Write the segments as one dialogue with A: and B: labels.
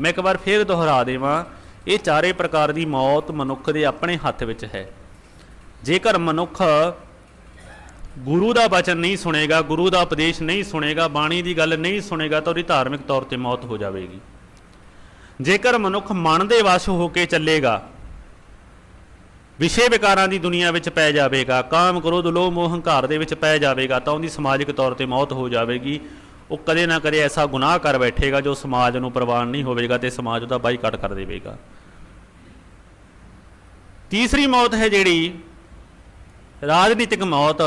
A: ਮੈਂ ਇੱਕ ਵਾਰ ਫੇਰ ਦੁਹਰਾ ਦੇਵਾਂ, ਇਹ ਚਾਰੇ ਪ੍ਰਕਾਰ ਦੀ ਮੌਤ ਮਨੁੱਖ ਦੇ ਆਪਣੇ ਹੱਥ ਵਿੱਚ ਹੈ। ਜੇਕਰ ਮਨੁੱਖ ਗੁਰੂ ਦਾ ਬਚਨ ਨਹੀਂ ਸੁਣੇਗਾ, ਗੁਰੂ ਦਾ ਉਪਦੇਸ਼ ਨਹੀਂ ਸੁਣੇਗਾ, ਬਾਣੀ ਦੀ ਗੱਲ ਨਹੀਂ ਸੁਣੇਗਾ, ਤਾਂ ਉਹਦੀ ਧਾਰਮਿਕ ਤੌਰ ਤੇ ਮੌਤ ਹੋ ਜਾਵੇਗੀ। ਜੇਕਰ ਮਨੁੱਖ ਮਨ ਦੇ ਵਸ਼ ਹੋ ਕੇ ਚੱਲੇਗਾ, ਵਿਸ਼ੇ ਵਿਕਾਰਾਂ ਦੀ ਦੁਨੀਆ ਵਿੱਚ ਪੈ ਜਾਵੇਗਾ, ਕਾਮ, ਕ੍ਰੋਧ, ਲੋਭ, ਮੋਹ, ਹੰਕਾਰ ਦੇ ਵਿੱਚ ਪੈ ਜਾਵੇਗਾ, ਤਾਂ ਉਹਦੀ ਸਮਾਜਿਕ ਤੌਰ ਤੇ ਮੌਤ ਹੋ ਜਾਵੇਗੀ। ਉਹ ਕਦੇ ਨਾ ਕਦੇ ਐਸਾ ਗੁਨਾਹ ਕਰ ਬੈਠੇਗਾ ਜੋ ਸਮਾਜ ਨੂੰ ਪ੍ਰਵਾਨ ਨਹੀਂ ਹੋਵੇਗਾ ਤੇ ਸਮਾਜ ਉਹਦਾ ਬਾਈਕਾਟ ਕਰ ਦੇਵੇਗਾ। ਤੀਸਰੀ ਮੌਤ ਹੈ ਜਿਹੜੀ ਰਾਜਨੀਤਿਕ ਮੌਤ,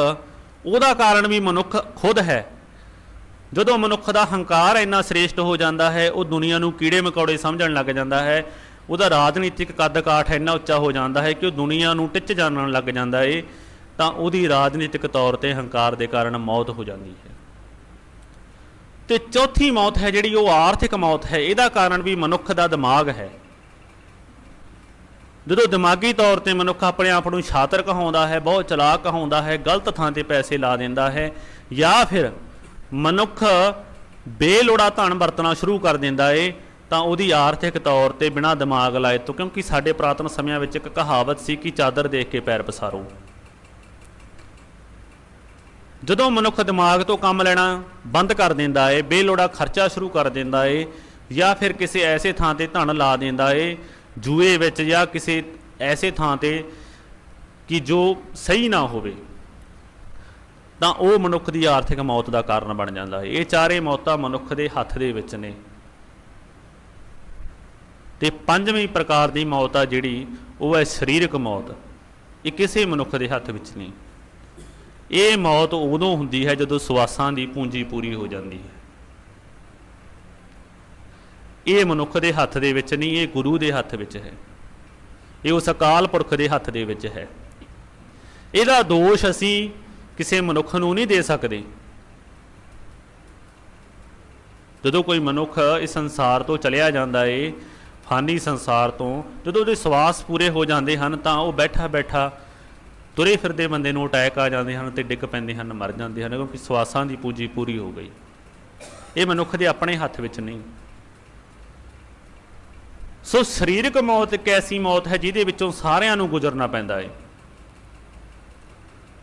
A: ਉਹਦਾ ਕਾਰਨ ਵੀ ਮਨੁੱਖ ਖੁਦ ਹੈ। ਜਦੋਂ ਮਨੁੱਖ ਦਾ ਹੰਕਾਰ ਇੰਨਾ ਸ੍ਰੇਸ਼ਟ ਹੋ ਜਾਂਦਾ ਹੈ, ਉਹ ਦੁਨੀਆ ਨੂੰ ਕੀੜੇ ਮਕੌੜੇ ਸਮਝਣ ਲੱਗ ਜਾਂਦਾ ਹੈ, ਉਹਦਾ ਰਾਜਨੀਤਿਕ ਕੱਦ ਕਾਠ ਇੰਨਾ ਉੱਚਾ ਹੋ ਜਾਂਦਾ ਹੈ ਕਿ ਉਹ ਦੁਨੀਆ ਨੂੰ ਟਿੱਚ ਜਾਣਨ ਲੱਗ ਜਾਂਦਾ ਏ, ਤਾਂ ਉਹਦੀ ਰਾਜਨੀਤਿਕ ਤੌਰ ਤੇ ਹੰਕਾਰ ਦੇ ਕਾਰਨ ਮੌਤ ਹੋ ਜਾਂਦੀ ਹੈ। ਤੇ ਚੌਥੀ ਮੌਤ ਹੈ ਜਿਹੜੀ ਉਹ ਆਰਥਿਕ ਮੌਤ ਹੈ। ਇਹਦਾ ਕਾਰਨ ਵੀ ਮਨੁੱਖ ਦਾ ਦਿਮਾਗ ਹੈ। ਜਦੋਂ ਦਿਮਾਗੀ ਤੌਰ ਤੇ ਮਨੁੱਖ ਆਪਣੇ ਆਪ ਨੂੰ ਛਾਤਰ ਕਹਾਉਂਦਾ ਹੈ, ਬਹੁਤ ਚਲਾਕ ਕਹਾਉਂਦਾ ਹੈ, ਗਲਤ ਥਾਂ ਤੇ ਪੈਸੇ ਲਾ ਦਿੰਦਾ ਹੈ ਜਾਂ ਫਿਰ ਮਨੁੱਖ ਬੇਲੋੜਾ ਧਨ ਵਰਤਣਾ ਸ਼ੁਰੂ ਕਰ ਦਿੰਦਾ ਏ, ਤਾਂ ਉਹਦੀ ਆਰਥਿਕ ਤੌਰ ਤੇ ਬਿਨਾਂ ਦਿਮਾਗ ਲਾਏ ਤੋਂ, ਕਿਉਂਕਿ ਸਾਡੇ ਪ੍ਰਾਤਨ ਸਮਿਆਂ ਵਿੱਚ ਇੱਕ ਕਹਾਵਤ ਸੀ ਕਿ ਚਾਦਰ ਦੇਖ ਕੇ ਪੈਰ ਪਸਾਰੋ। ਜਦੋਂ ਮਨੁੱਖ ਦਿਮਾਗ ਤੋਂ ਕੰਮ ਲੈਣਾ ਬੰਦ ਕਰ ਦਿੰਦਾ ਏ, ਬੇਲੋੜਾ ਖਰਚਾ ਸ਼ੁਰੂ ਕਰ ਦਿੰਦਾ ਏ, ਜਾਂ ਫਿਰ ਕਿਸੇ ਐਸੇ ਥਾਂ ਤੇ ਧਨ ਲਾ ਦਿੰਦਾ ਏ, ਜੂਏ ਵਿੱਚ ਜਾਂ ਕਿਸੇ ਐਸੇ ਥਾਂ ਤੇ ਕਿ ਜੋ ਸਹੀ ਨਾ ਹੋਵੇ, ਤਾਂ ਉਹ ਮਨੁੱਖ ਦੀ ਆਰਥਿਕ ਮੌਤ ਦਾ ਕਾਰਨ ਬਣ ਜਾਂਦਾ ਹੈ ਇਹ ਚਾਰੇ ਮੌਤਾਂ ਮਨੁੱਖ ਦੇ ਹੱਥ ਦੇ ਵਿੱਚ ਨੇ। ਤੇ ਪੰਜਵੀਂ ਪ੍ਰਕਾਰ ਦੀ ਮੌਤ ਆ ਜਿਹੜੀ, ਉਹ ਹੈ ਸਰੀਰਕ ਮੌਤ। ਇਹ ਕਿਸੇ ਮਨੁੱਖ ਦੇ ਹੱਥ ਵਿੱਚ ਨਹੀਂ। ਇਹ ਮੌਤ ਉਦੋਂ ਹੁੰਦੀ ਹੈ ਜਦੋਂ ਸਵਾਸਾਂ ਦੀ ਪੂੰਜੀ ਪੂਰੀ ਹੋ ਜਾਂਦੀ ਹੈ। ਇਹ ਮਨੁੱਖ ਦੇ ਹੱਥ ਦੇ ਵਿੱਚ ਨਹੀਂ, ਇਹ ਗੁਰੂ ਦੇ ਹੱਥ ਵਿੱਚ ਹੈ। ਇਹ ਉਸ ਅਕਾਲ ਪੁਰਖ ਦੇ ਹੱਥ ਦੇ ਵਿੱਚ ਹੈ। ਇਹਦਾ ਦੋਸ਼ ਅਸੀਂ ਕਿਸੇ ਮਨੁੱਖ ਨੂੰ ਨਹੀਂ ਦੇ ਸਕਦੇ। ਜਦੋਂ ਕੋਈ ਮਨੁੱਖ ਇਸ ਸੰਸਾਰ ਤੋਂ ਚਲਿਆ ਜਾਂਦਾ ਏ, ਫਾਨੀ ਸੰਸਾਰ ਤੋਂ, ਜਦੋਂ ਉਹਦੇ ਸਵਾਸ ਪੂਰੇ ਹੋ ਜਾਂਦੇ ਹਨ, ਤਾਂ ਉਹ ਬੈਠਾ ਬੈਠਾ ਤੁਰੇ ਫਿਰਦੇ ਬੰਦੇ ਨੂੰ ਅਟੈਕ ਆ ਜਾਂਦੇ ਹਨ ਤੇ ਡਿੱਗ ਪੈਂਦੇ ਹਨ, ਮਰ ਜਾਂਦੇ ਹਨ, ਕਿਉਂਕਿ ਸਵਾਸਾਂ ਦੀ ਪੂਜੀ ਪੂਰੀ ਹੋ ਗਈ। ਇਹ ਮਨੁੱਖ ਦੇ ਆਪਣੇ ਹੱਥ ਵਿੱਚ ਨਹੀਂ। ਸੋ ਸਰੀਰਕ ਮੌਤ ਇੱਕ ਐਸੀ ਮੌਤ ਹੈ ਜਿਹਦੇ ਵਿੱਚੋਂ ਸਾਰਿਆਂ ਨੂੰ ਗੁਜ਼ਰਨਾ ਪੈਂਦਾ ਹੈ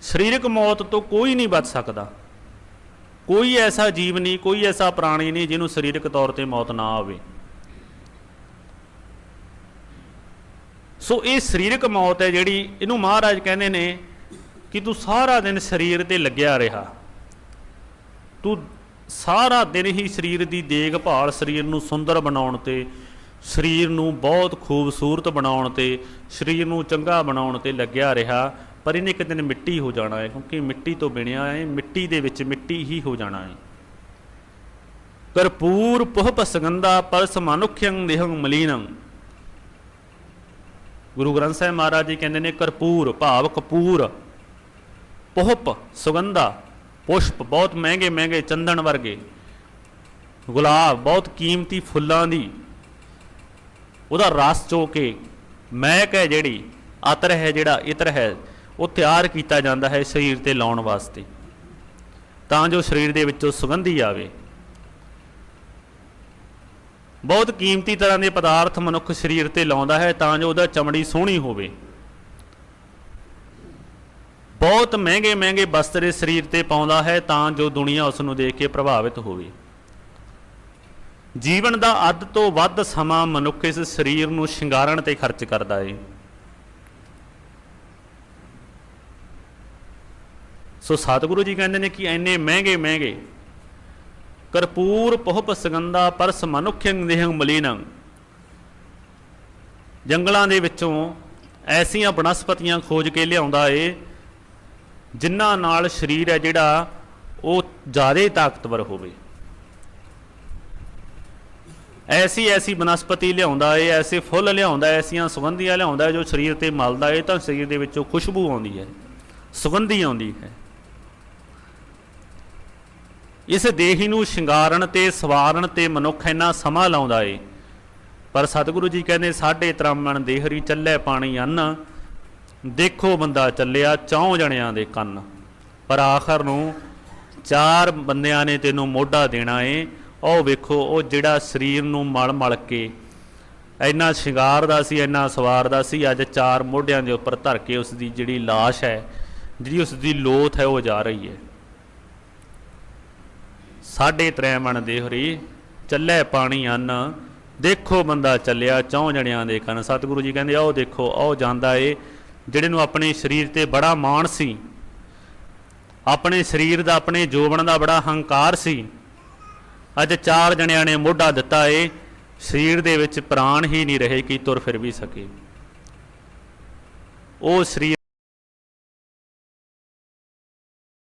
A: ਸਰੀਰਕ ਮੌਤ ਤੋਂ ਕੋਈ ਨਹੀਂ ਬਚ ਸਕਦਾ। ਕੋਈ ਐਸਾ ਜੀਵ ਨਹੀਂ, ਕੋਈ ਐਸਾ ਪ੍ਰਾਣੀ ਨਹੀਂ ਜਿਹਨੂੰ ਸਰੀਰਕ ਤੌਰ ਤੇ ਮੌਤ ਨਾ ਆਵੇ। ਸੋ ਇਹ ਸਰੀਰਕ ਮੌਤ ਹੈ ਜਿਹੜੀ ਇਹਨੂੰ ਮਹਾਰਾਜ ਕਹਿੰਦੇ ਨੇ ਕਿ ਤੂੰ ਸਾਰਾ ਦਿਨ ਸਰੀਰ ਤੇ ਲੱਗਿਆ ਰਿਹਾ। ਤੂੰ ਸਾਰਾ ਦਿਨ ਹੀ ਸਰੀਰ ਦੀ ਦੇਖਭਾਲ ਸਰੀਰ ਨੂੰ ਸੁੰਦਰ ਬਣਾਉਣ ਤੇ, ਸਰੀਰ ਨੂੰ ਬਹੁਤ ਖੂਬਸੂਰਤ ਬਣਾਉਣ ਤੇ, ਸਰੀਰ ਨੂੰ ਚੰਗਾ ਬਣਾਉਣ ਤੇ ਲੱਗਿਆ ਰਿਹਾ। ਪਰ ਇਹਨੇ ਇੱਕ ਦਿਨ ਮਿੱਟੀ ਹੋ ਜਾਣਾ ਹੈ, ਕਿਉਂਕਿ ਮਿੱਟੀ ਤੋਂ ਬਣਿਆ ਹੈ, ਮਿੱਟੀ ਦੇ ਵਿੱਚ ਮਿੱਟੀ ਹੀ ਹੋ ਜਾਣਾ ਹੈ। ਕਰਪੂਰ ਪੁਹਪ ਸੁਗੰਧਾ ਪਰਸ ਮਨੁਖਯੰ ਦੇਹੰ ਮਲੀਨੰ। ਗੁਰੂ ਗ੍ਰੰਥ ਸਾਹਿਬ ਮਹਾਰਾਜ ਜੀ ਕਹਿੰਦੇ ਨੇ ਕਰਪੂਰ, ਭਾਵ ਕਪੂਰ, ਪੁਹਪ, ਸੁਗੰਧਾ, ਪੁਸ਼ਪ, ਬਹੁਤ ਮਹਿੰਗੇ ਮਹਿੰਗੇ ਚੰਦਨ ਵਰਗੇ, ਗੁਲਾਬ, ਬਹੁਤ ਕੀਮਤੀ ਫੁੱਲਾਂ ਦੀ, ਉਹਦਾ ਰਸ ਚੋ ਕੇ ਮਹਿਕ ਹੈ ਜਿਹੜੀ, ਅਤਰ ਹੈ ਜਿਹੜਾ, ਇਤਰ ਹੈ, ਉਹ ਤਿਆਰ ਕੀਤਾ ਜਾਂਦਾ ਹੈ ਸਰੀਰ ਤੇ ਲਾਉਣ ਵਾਸਤੇ। ਤਾਂ ਜੋ ਸਰੀਰ ਦੇ ਵਿੱਚੋਂ ਸੁਗੰਧੀ ਆਵੇ। ਬਹੁਤ ਕੀਮਤੀ ਤਰ੍ਹਾਂ ਦੇ ਪਦਾਰਥ ਮਨੁੱਖ ਸਰੀਰ ਤੇ ਲਾਉਂਦਾ ਹੈ ਤਾਂ ਜੋ ਉਹਦਾ ਚਮੜੀ ਸੋਹਣੀ ਹੋਵੇ। ਬਹੁਤ ਮਹਿੰਗੇ ਮਹਿੰਗੇ ਵਸਤਰ ਸਰੀਰ ਤੇ ਪਾਉਂਦਾ ਹੈ ਤਾਂ ਜੋ ਦੁਨੀਆ ਉਸ ਨੂੰ ਦੇਖ ਕੇ ਪ੍ਰਭਾਵਿਤ ਹੋਵੇ। ਜੀਵਨ ਦਾ ਅੱਧ ਤੋਂ ਵੱਧ ਸਮਾਂ ਮਨੁੱਖ ਇਸ ਸਰੀਰ ਨੂੰ ਸ਼ਿੰਗਾਰਨ ਤੇ ਖਰਚ ਕਰਦਾ ਹੈ ਸੋ ਸਤਿਗੁਰੂ ਜੀ ਕਹਿੰਦੇ ਨੇ ਕਿ ਐਨੇ ਮਹਿੰਗੇ ਮਹਿੰਗੇ ਕਰਪੂਰ ਪਹੁਪ ਸੁਗੰਧਾ ਪਰਸ ਮਨੁਖਯੰ ਦੇਹੰ ਮਲੀਨੰ। ਜੰਗਲਾਂ ਦੇ ਵਿੱਚੋਂ ਐਸੀਆਂ ਬਨਸਪਤੀਆਂ ਖੋਜ ਕੇ ਲਿਆਉਂਦਾ ਏ, ਜਿਨ੍ਹਾਂ ਨਾਲ ਸਰੀਰ ਹੈ ਜਿਹੜਾ ਉਹ ਜ਼ਿਆਦਾ ਤਾਕਤਵਰ ਹੋਵੇ। ਐਸੀ ਐਸੀ ਬਨਸਪਤੀ ਲਿਆਉਂਦਾ ਏ, ਐਸੇ ਫੁੱਲ ਲਿਆਉਂਦਾ ਐਸੀਆਂ ਸੁਗੰਧੀਆਂ ਲਿਆਉਂਦਾ ਜੋ ਸਰੀਰ ਤੇ ਮਲਦਾ ਏ ਤਾਂ ਸਰੀਰ ਦੇ ਵਿੱਚੋਂ ਖੁਸ਼ਬੂ ਆਉਂਦੀ ਹੈ, ਸੁਗੰਧੀ ਆਉਂਦੀ ਹੈ। ਇਸ ਦੇਹੀ ਨੂੰ ਸ਼ਿੰਗਾਰਨ ਤੇ ਸਵਾਰਨ ਤੇ ਮਨੁੱਖ ਇੰਨਾ ਸਮਾਂ ਲਾਉਂਦਾ ਏ। ਪਰ ਸਤਿਗੁਰੂ ਜੀ ਕਹਿੰਦੇ, ਸਾਡੇ ਤਰਾਮਣ ਦੇਹਰੀ ਚੱਲੇ ਪਾਣੀ ਅੰਨ, ਦੇਖੋ ਬੰਦਾ ਚੱਲਿਆ ਚੌਂ ਜਣਿਆਂ ਦੇ ਕੰਨ। ਪਰ ਆਖਰ ਨੂੰ ਚਾਰ ਬੰਦਿਆਂ ਨੇ ਤੈਨੂੰ ਮੋਢਾ ਦੇਣਾ ਏ। ਉਹ ਵੇਖੋ, ਉਹ ਜਿਹੜਾ ਸਰੀਰ ਨੂੰ ਮਲ ਮਲ ਕੇ ਇੰਨਾ ਸ਼ਿੰਗਾਰਦਾ ਸੀ, ਇੰਨਾ ਸਵਾਰਦਾ ਸੀ, ਅੱਜ ਚਾਰ ਮੋਢਿਆਂ ਦੇ ਉੱਪਰ ਧਰ ਕੇ ਉਸ ਦੀ ਜਿਹੜੀ ਲਾਸ਼ ਹੈ, ਜਿਹੜੀ ਉਸ ਦੀ ਲੋਥ ਹੈ, ਉਹ ਜਾ ਰਹੀ ਹੈ। ਸਾਢੇ ਤ੍ਰੈ ਮਣ ਦੇ ਚੱਲੇ ਪਾਣੀ ਅੰਨ, ਦੇਖੋ ਬੰਦਾ ਚੱਲਿਆ ਚੌਂ ਜਣਿਆਂ ਦੇ ਕੰਨ। ਸਤਿਗੁਰੂ ਜੀ ਕਹਿੰਦੇ, ਆਓ ਦੇਖੋ, ਆਓ ਜਾਂਦਾ ਏ, ਜਿਹੜੇ ਨੂੰ ਆਪਣੇ ਸਰੀਰ ਤੇ ਬੜਾ ਮਾਣ ਸੀ, ਆਪਣੇ ਸਰੀਰ ਦਾ, ਆਪਣੇ ਜੋਬਨ ਦਾ ਬੜਾ ਹੰਕਾਰ ਸੀ, ਅੱਜ ਚਾਰ ਜਣਿਆਂ ਨੇ ਮੋਢਾ ਦਿੱਤਾ ਏ, ਸਰੀਰ ਦੇ ਵਿੱਚ ਪ੍ਰਾਣ ਹੀ ਨਹੀਂ ਰਹੇ ਕਿ ਤੁਰ ਫਿਰ ਵੀ ਸਕੇ। ਉਹ ਸਰੀਰ